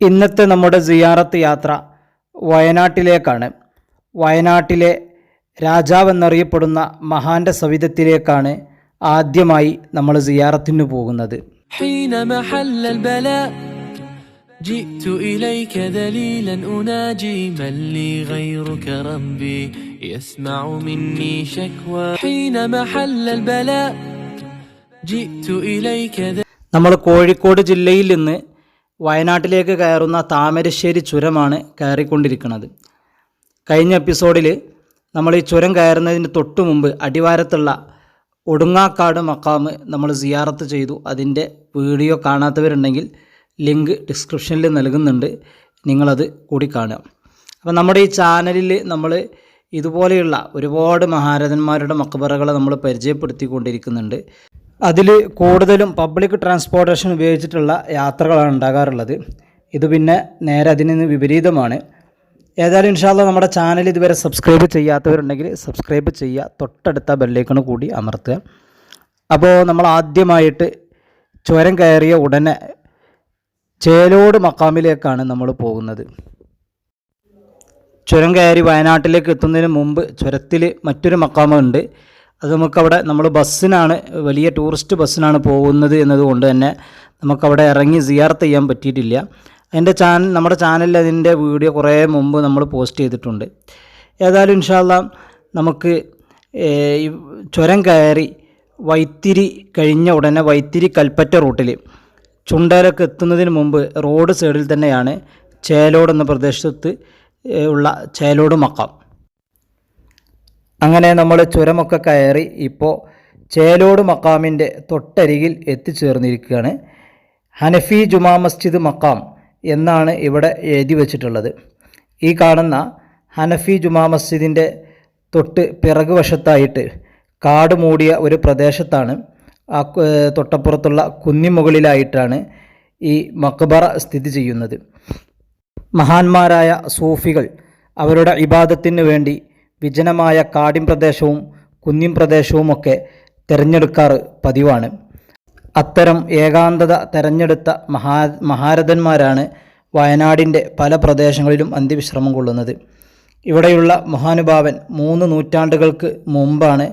ഇന്നത്തെ നമ്മുടെ സിയാറത്ത് യാത്ര വയനാട്ടിലേക്കാണ് വയനാട്ടിലെ രാജാവെന്നറിയപ്പെടുന്ന മഹാന്റെ സവിധത്തിലേക്കാണ് ആദ്യമായി നമ്മൾ സിയാറത്തിന് പോകുന്നത് حين محل البلاء جئت إليك ذليلا أناجي من لي غيرك ربي يسمع مني شكوى حين محل البلاء جئت إليك നമ്മൾ കോഴിക്കോട് ജില്ലയിൽ നിന്ന് വയനാട്ടിലേക്ക് കയറുന്ന താമരശ്ശേരി ചുരമാണ് കയറിക്കൊണ്ടിരിക്കുന്നത്. കഴിഞ്ഞ എപ്പിസോഡിൽ നമ്മൾ ഈ ചുരം കയറുന്നതിന് തൊട്ട് മുമ്പ് അടിവാരത്തുള്ള ഒടുങ്ങാക്കാട് മക്കാമ് നമ്മൾ സിയാറത്ത് ചെയ്തു. അതിന്റെ വീഡിയോ കാണാത്തവരുണ്ടെങ്കിൽ ലിങ്ക് ഡിസ്ക്രിപ്ഷനിൽ നൽകുന്നുണ്ട്. നിങ്ങളത് കൂടി കാണുക. അപ്പം നമ്മുടെ ഈ ചാനലിൽ നമ്മൾ ഇതുപോലെയുള്ള ഒരുപാട് മഹാരഥന്മാരുടെ മക്ബറകളെ നമ്മൾ പരിചയപ്പെടുത്തിക്കൊണ്ടിരിക്കുന്നുണ്ട്. അതിൽ കൂടുതലും പബ്ലിക് ട്രാൻസ്പോർട്ടേഷൻ ഉപയോഗിച്ചിട്ടുള്ള യാത്രകളാണ് ഉണ്ടാകാറുള്ളത്. ഇത് പിന്നെ നേരെ അതിൽ നിന്ന് വിപരീതമാണ്. ഏതായാലും ഇൻഷാല്ല നമ്മുടെ ചാനൽ ഇതുവരെ സബ്സ്ക്രൈബ് ചെയ്യാത്തവരുണ്ടെങ്കിൽ സബ്സ്ക്രൈബ് ചെയ്യുക. തൊട്ടടുത്ത ബെല്ലേക്കണ് കൂടി അമർത്തുക. അപ്പോൾ നമ്മൾ ആദ്യമായിട്ട് ചുരം കയറിയ ഉടനെ ചേലോട് മക്കാമിലേക്കാണ് നമ്മൾ പോകുന്നത്. ചുരം കയറി വയനാട്ടിലേക്ക് എത്തുന്നതിന് മുമ്പ് ചുരത്തിൽ മറ്റൊരു മക്കാമുണ്ട്. അത് നമുക്കവിടെ നമ്മൾ ബസ്സിനാണ് വലിയ ടൂറിസ്റ്റ് ബസ്സിനാണ് പോകുന്നത് എന്നതുകൊണ്ട് തന്നെ നമുക്കവിടെ ഇറങ്ങി സിയാർത്ത് ചെയ്യാൻ പറ്റിയിട്ടില്ല. അതിന്റെ ചാനൽ നമ്മുടെ ചാനലിൽ അതിന്റെ വീഡിയോ കുറേ മുമ്പ് നമ്മൾ പോസ്റ്റ് ചെയ്തിട്ടുണ്ട്. ഏതായാലും ഇൻഷാല്ല നമുക്ക് ചുരം കയറി വൈത്തിരി കഴിഞ്ഞ ഉടനെ വൈത്തിരി കൽപ്പറ്റ റൂട്ടിൽ ചുണ്ടയിലൊക്കെ എത്തുന്നതിന് മുമ്പ് റോഡ് സൈഡിൽ തന്നെയാണ് ചേലോട് എന്ന പ്രദേശത്ത് ഉള്ള ചേലോട് മക്കാം. അങ്ങനെ നമ്മൾ ചുരമൊക്കെ കയറി ഇപ്പോൾ ചേലോട് മക്കാമിന്റെ തൊട്ടരികിൽ എത്തിച്ചേർന്നിരിക്കുകയാണ്. ഹനഫി ജുമാ മസ്ജിദ് മക്കാം എന്നാണ് ഇവിടെ എഴുതി വച്ചിട്ടുള്ളത്. ഈ കാണുന്ന ഹനഫി ജുമാ മസ്ജിദിന്റെ തൊട്ട് പിറകു വശത്തായിട്ട് കാട് മൂടിയ ഒരു പ്രദേശത്താണ് ആ തൊട്ടപ്പുറത്തുള്ള കുന്നിമുകളിലായിട്ടാണ് ഈ മക്ബറ സ്ഥിതി ചെയ്യുന്നത്. മഹാന്മാരായ സൂഫികൾ അവരുടെ ഇബാദത്തിന് വേണ്ടി വിജനമായ കാടിൻ പ്രദേശവും കുന്നിൻ പ്രദേശവുമൊക്കെ തിരഞ്ഞെടുക്കാറ് പതിവാണ്. അത്തരം ഏകാന്തത തെരഞ്ഞെടുത്ത മഹാ മഹാരഥന്മാരാണ് വയനാടിന്റെ പല പ്രദേശങ്ങളിലും അന്ത്യവിശ്രമം കൊള്ളുന്നത്. ഇവിടെയുള്ള മഹാനുഭാവൻ മൂന്ന് നൂറ്റാണ്ടുകൾക്ക് മുമ്പാണ്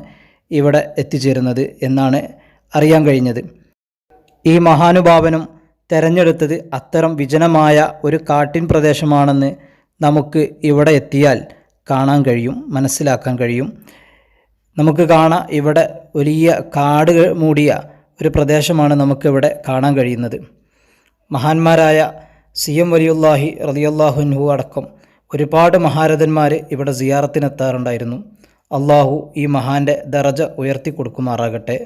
ഇവിടെ എത്തിച്ചേരുന്നത് എന്നാണ് അറിയാൻ കഴിഞ്ഞത്. ഈ മഹാനുഭാവനും തെരഞ്ഞെടുത്തത് അത്തരം വിജനമായ ഒരു കാട്ടിൻ പ്രദേശമാണെന്ന് നമുക്ക് ഇവിടെ എത്തിയാൽ കാണാൻ കഴിയും മനസ്സിലാക്കാൻ കഴിയും. നമുക്ക് കാണാം ഇവിടെ വലിയ കാട് മൂടിയ ഒരു പ്രദേശമാണ് നമുക്കിവിടെ കാണാൻ കഴിയുന്നത്. മഹാന്മാരായ സി എം വലിയുല്ലാഹി റതിയുല്ലാഹുൻഹു അടക്കം ഒരുപാട് മഹാരഥന്മാർ ഇവിടെ സിയാറത്തിനെത്താറുണ്ടായിരുന്നു. അള്ളാഹു ഈ മഹാന്റെ ദറജ ഉയർത്തി കൊടുക്കുമാറാകട്ടെ.